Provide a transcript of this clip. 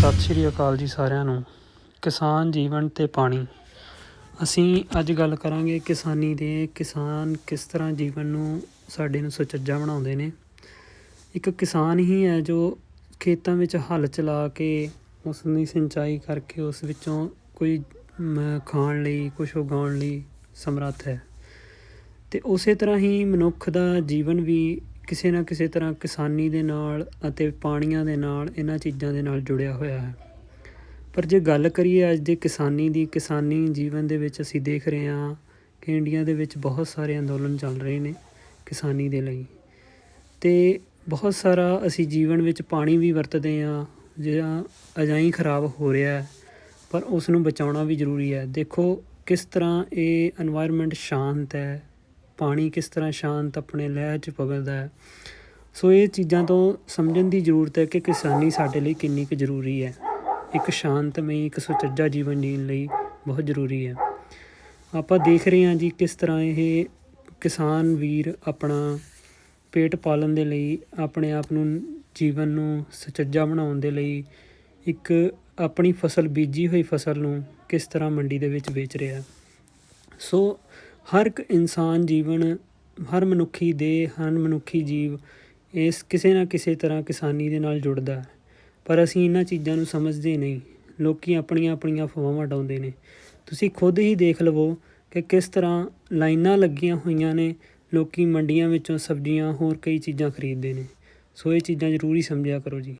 ਸਤਿ ਸ਼੍ਰੀ ਅਕਾਲ ਜੀ ਸਾਰਿਆਂ ਨੂੰ। ਕਿਸਾਨ ਜੀਵਨ ਤੇ ਪਾਣੀ। ਅਸੀਂ ਅੱਜ ਗੱਲ ਕਰਾਂਗੇ ਕਿਸਾਨੀ ਦੇ ਕਿਸਾਨ ਕਿਸ ਤਰ੍ਹਾਂ ਜੀਵਨ ਨੂੰ ਸਾਡੇ ਨੂੰ ਸੁਚੱਜਾ ਬਣਾਉਂਦੇ ਨੇ। ਇੱਕ ਕਿਸਾਨ ਹੀ ਹੈ ਜੋ ਖੇਤਾਂ ਵਿੱਚ ਹਲ ਚਲਾ ਕੇ ਉਸ ਦੀ ਸਿੰਚਾਈ ਕਰਕੇ ਉਸ ਵਿੱਚੋਂ ਕੋਈ ਖਾਣ ਲਈ ਕੁਝ ਉਗਾਉਣ ਲਈ ਸਮਰੱਥ ਹੈ। ਤੇ ਉਸੇ ਤਰ੍ਹਾਂ ਹੀ ਮਨੁੱਖ ਦਾ ਜੀਵਨ ਵੀ ਕਿਸੇ ਨਾ ਕਿਸੇ ਤਰ੍ਹਾਂ ਕਿਸਾਨੀ ਦੇ ਨਾਲ ਅਤੇ ਪਾਣੀਆਂ ਦੇ ਨਾਲ ਇਹਨਾਂ ਚੀਜ਼ਾਂ ਦੇ ਨਾਲ ਜੁੜਿਆ ਹੋਇਆ ਹੈ। ਪਰ ਜੇ ਗੱਲ ਕਰੀਏ ਅੱਜ ਦੇ ਕਿਸਾਨੀ ਦੀ, ਕਿਸਾਨੀ ਜੀਵਨ ਦੇ ਵਿੱਚ ਅਸੀਂ ਦੇਖ ਰਹੇ ਹਾਂ ਕਿ ਇੰਡੀਆ ਦੇ ਵਿੱਚ ਬਹੁਤ ਸਾਰੇ ਅੰਦੋਲਨ ਚੱਲ ਰਹੇ ਨੇ ਕਿਸਾਨੀ ਦੇ ਲਈ। ਤੇ ਬਹੁਤ ਸਾਰਾ ਅਸੀਂ ਜੀਵਨ ਵਿੱਚ ਪਾਣੀ ਵੀ ਵਰਤਦੇ ਆ ਜਿਹੜਾ ਅਜਾਈ ਖਰਾਬ ਹੋ ਰਿਹਾ ਹੈ, ਪਰ ਉਸ ਨੂੰ ਬਚਾਉਣਾ ਵੀ ਜ਼ਰੂਰੀ ਹੈ। ਦੇਖੋ ਕਿਸ ਤਰ੍ਹਾਂ ਇਹ এনवायरमेंट ਸ਼ਾਂਤ ਹੈ ਪਾਣੀ ਕਿਸ ਤਰ੍ਹਾਂ ਸ਼ਾਂਤ ਆਪਣੇ ਲਹਿਰ 'ਚ ਵਗਦਾ ਹੈ। ਸੋ ਇਹ ਚੀਜ਼ਾਂ ਤੋਂ ਸਮਝਣ ਦੀ ਜ਼ਰੂਰਤ ਹੈ ਕਿ ਕਿਸਾਨੀ ਸਾਡੇ ਲਈ ਕਿੰਨੀ ਕੁ ਜ਼ਰੂਰੀ ਹੈ। ਇੱਕ ਸ਼ਾਂਤਮਈ, ਇੱਕ ਸੁਚੱਜਾ ਜੀਵਨ ਜੀਣ ਲਈ ਬਹੁਤ ਜ਼ਰੂਰੀ ਹੈ। ਆਪਾਂ ਦੇਖ ਰਹੇ ਹਾਂ ਜੀ ਕਿਸ ਤਰ੍ਹਾਂ ਇਹ ਕਿਸਾਨ ਵੀਰ ਆਪਣਾ ਪੇਟ ਪਾਲਣ ਦੇ ਲਈ, ਆਪਣੇ ਆਪ ਨੂੰ ਜੀਵਨ ਨੂੰ ਸੁਚੱਜਾ ਬਣਾਉਣ ਦੇ ਲਈ ਇੱਕ ਆਪਣੀ ਫਸਲ ਬੀਜੀ ਹੋਈ ਫਸਲ ਨੂੰ ਕਿਸ ਤਰ੍ਹਾਂ ਮੰਡੀ ਦੇ ਵਿੱਚ ਵੇਚ ਰਿਹਾ। ਸੋ ਹਰ ਇੱਕ ਇਨਸਾਨ ਜੀਵਨ, ਹਰ ਮਨੁੱਖੀ ਦੇਹ, ਹਰ ਮਨੁੱਖੀ ਜੀਵ ਇਸ ਕਿਸੇ ਨਾ ਕਿਸੇ ਤਰ੍ਹਾਂ ਕਿਸਾਨੀ ਦੇ ਨਾਲ ਜੁੜਦਾ ਹੈ। ਪਰ ਅਸੀਂ ਇਹਨਾਂ ਚੀਜ਼ਾਂ ਨੂੰ ਸਮਝਦੇ ਨਹੀਂ। ਲੋਕੀ ਆਪਣੀਆਂ ਆਪਣੀਆਂ ਅਫਵਾਹਾਂ ਉਡਾਉਂਦੇ ਨੇ। ਤੁਸੀਂ ਖੁਦ ਹੀ ਦੇਖ ਲਵੋ ਕਿ ਕਿਸ ਤਰ੍ਹਾਂ ਲਾਈਨਾਂ ਲੱਗੀਆਂ ਹੋਈਆਂ ਨੇ। ਲੋਕੀ ਮੰਡੀਆਂ ਵਿੱਚੋਂ ਸਬਜ਼ੀਆਂ, ਹੋਰ ਕਈ ਚੀਜ਼ਾਂ ਖਰੀਦਦੇ ਨੇ। ਸੋ ਇਹ ਚੀਜ਼ਾਂ ਜ਼ਰੂਰੀ ਸਮਝਿਆ ਕਰੋ ਜੀ।